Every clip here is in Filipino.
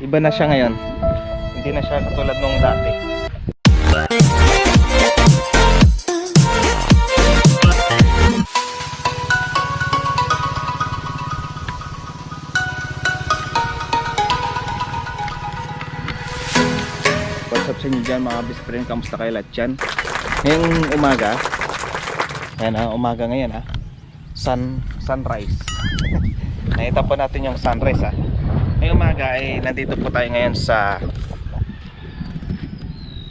Iba na siya ngayon. Hindi na siya katulad nung dati. What's up sa inyo dyan mga best friend? Kamusta kayo lahat dyan? Ngayong umaga, yan ah, umaga ngayon ah. Sun, sunrise. Nakita po natin yung sunrise ah. Umaga ay nandito po tayo ngayon sa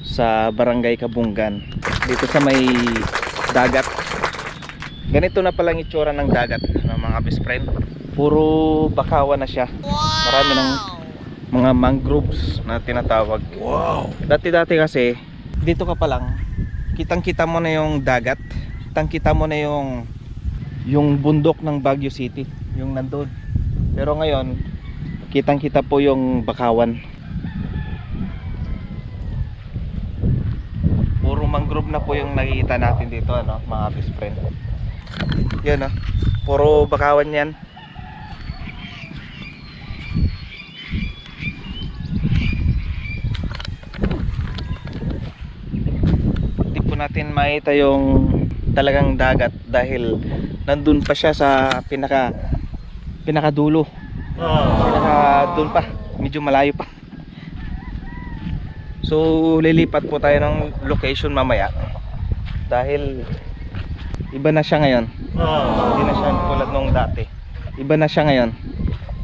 sa Barangay Kabungan. Dito sa may dagat. Ganito na palang itsura ng dagat ng mga best friend. Puro bakawan na siya. Marami ng mga mangroves na tinatawag. Wow. Dati-dati kasi dito ka pa lang kitang-kita mo na yung dagat. Kitang-kita mo na yung yung bundok ng Baguio City, yung nandoon. Pero ngayon, kitang-kita po yung bakawan. Puro mangrove na po yung nakikita natin dito, ano, mga best friend. Yun, ah. Puro bakawan yan. Hindi po natin makita yung talagang dagat dahil nandun pa siya sa pinaka pinakadulo. Pinaka doon pa, medyo malayo pa. So lilipat po tayo ng location mamaya dahil iba na siya ngayon. Hindi na siya katulad nung dati. Iba na siya ngayon.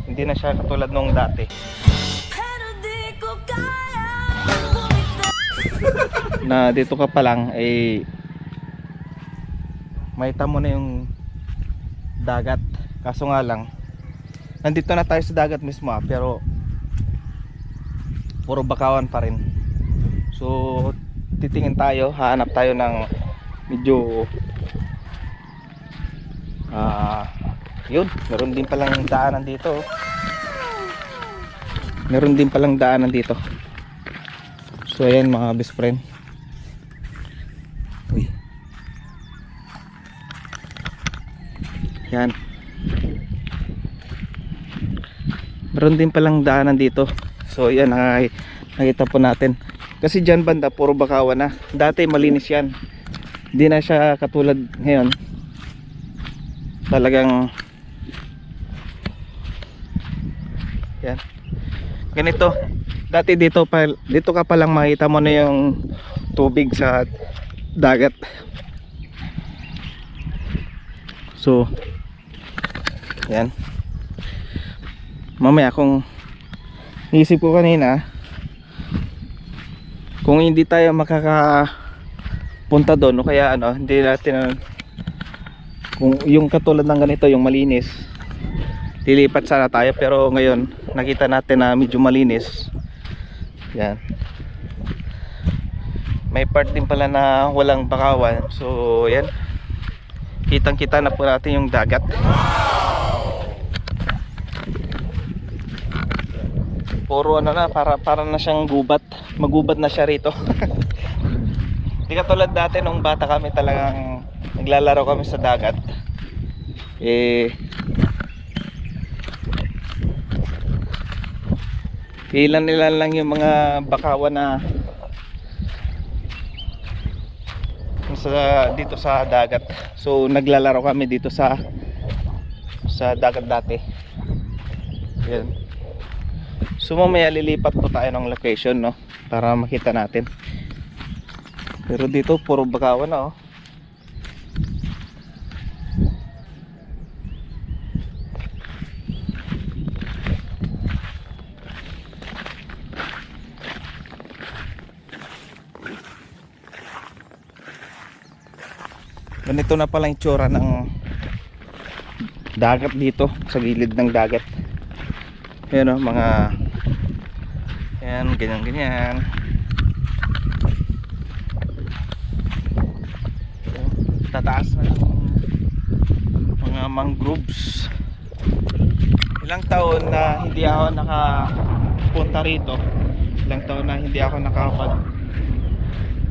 Hindi na siya katulad nung dati. Na dito ka pa lang ay makita mo na yung dagat kaso nga lang nandito na tayo sa dagat mismo ah, pero puro bakawan pa rin so titingin tayo hahanap tayo ng medyo ah yun meron din palang daanan dito oh. meron din palang daanan dito So ayan mga best friend. Uy. Yan. Meron din palang daanan dito. So ayan nakak- nakita po natin. Kasi dyan banda puro bakawan na. Dati malinis yan. Hindi na siya katulad ngayon. Talagang Yan. Ganito dati dito pa dito ka pa lang makita mo na yung tubig sa dagat so yan mamaya kung isip ko kanina kung hindi tayo makakapunta doon o kaya ano hindi natin kung yung katulad ng ganito yung malinis lilipat sana tayo. Pero ngayon nakita natin na medyo malinis. Yan. May part din pala na walang bakawan. So yan. Kitang kita na po natin yung dagat puro ano na para, para na siyang gubat. Magubat na siya rito. Di katulad dati nung bata kami talagang naglalaro kami sa dagat. Eh ilan ilan lang yung mga bakawan na sa dito sa dagat. So naglalaro kami dito sa sa dagat dati. Yan so mamaya lilipat po tayo ng location no? Para makita natin. Pero dito puro bakawan na oh. Ganito na palang itsura ng dagat dito sa gilid ng dagat. Yan o mga yan ganyan ganyan. Tataas na ng mga mangroves. Ilang taon na hindi ako nakapunta rito? Ilang taon na hindi ako nakapag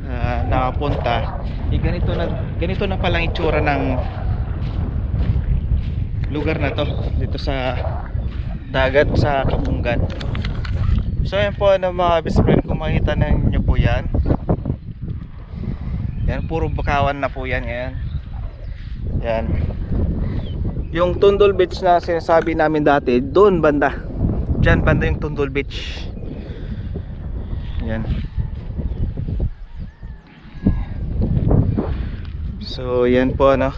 ah, nakapunta? Eh, ganito na ganito na palang itsura ng lugar na to dito sa dagat sa Kabungan So yan po ano mga best friend kung makita na nyo po yan. Yan puro bakawan na po yan ngayon. Yan. Yung Tundol Beach na sinasabi namin dati, doon banda. Diyan banda yung Tundol Beach. Yan. So yan po ano.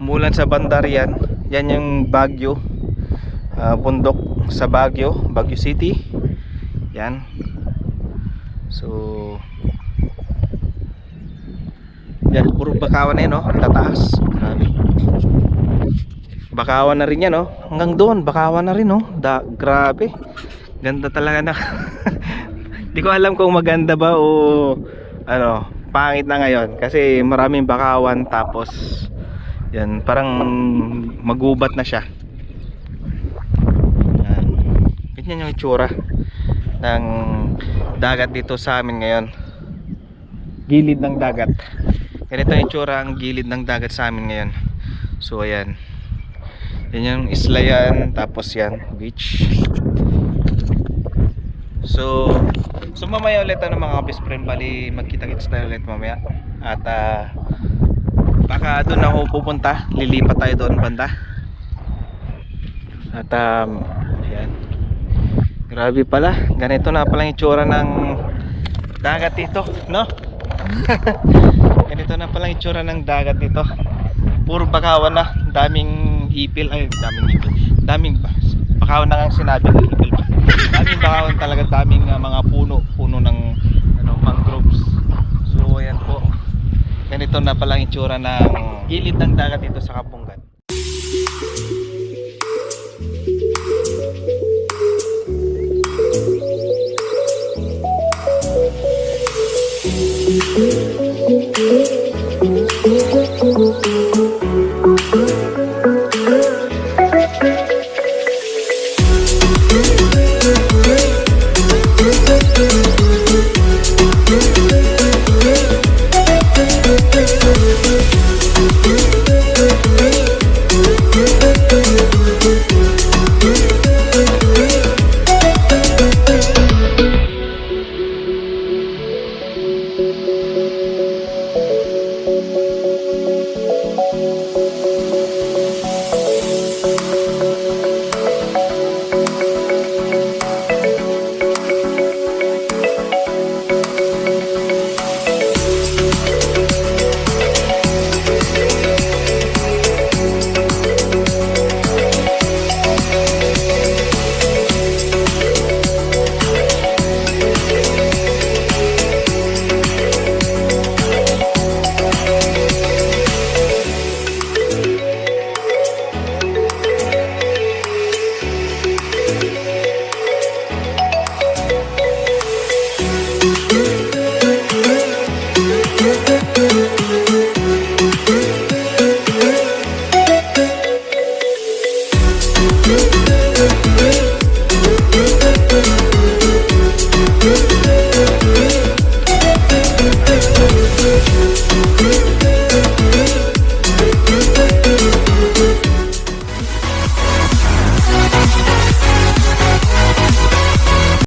Umulan sa bandar yan. Yan yung Baguio. Ah, bundok sa Baguio, Baguio City. Yan. So Yan, puro bakawan na yun, no? Tataas. Grabe. Bakawan na rin yan, no? Hanggang doon, bakawan na rin, no? Da, grabe. Ganda talaga na. Di ko alam kung maganda ba o ano, pangit na ngayon. Kasi maraming bakawan tapos yan, parang magubat na siya. Yan. Ganyan yung itsura ng dagat dito sa amin ngayon. Gilid ng dagat. Ganito yung itsura ang gilid ng dagat sa amin ngayon. So ayan. Yan yung isla yan, tapos yan, beach. So, so mamaya ulit ano mga best friend, bali magkita-kits tayo ulit mamaya. At ah, baka doon ako pupunta, lilipat tayo doon banda. At um, yan. Grabe pala, ganito na pala yung itsura ng dagat dito, no? Ganito na pala yung itsura ng dagat dito. Puro bakawan na, daming ipil, ay daming ipil. Daming ba? Bakawan na ang sinabi ng ipil ba? Daming bakawan talaga, daming ah, mga puno, puno ng ano, mangroves. So ayan po. Ganito na pala yung itsura ng gilid ng dagat dito sa yeah.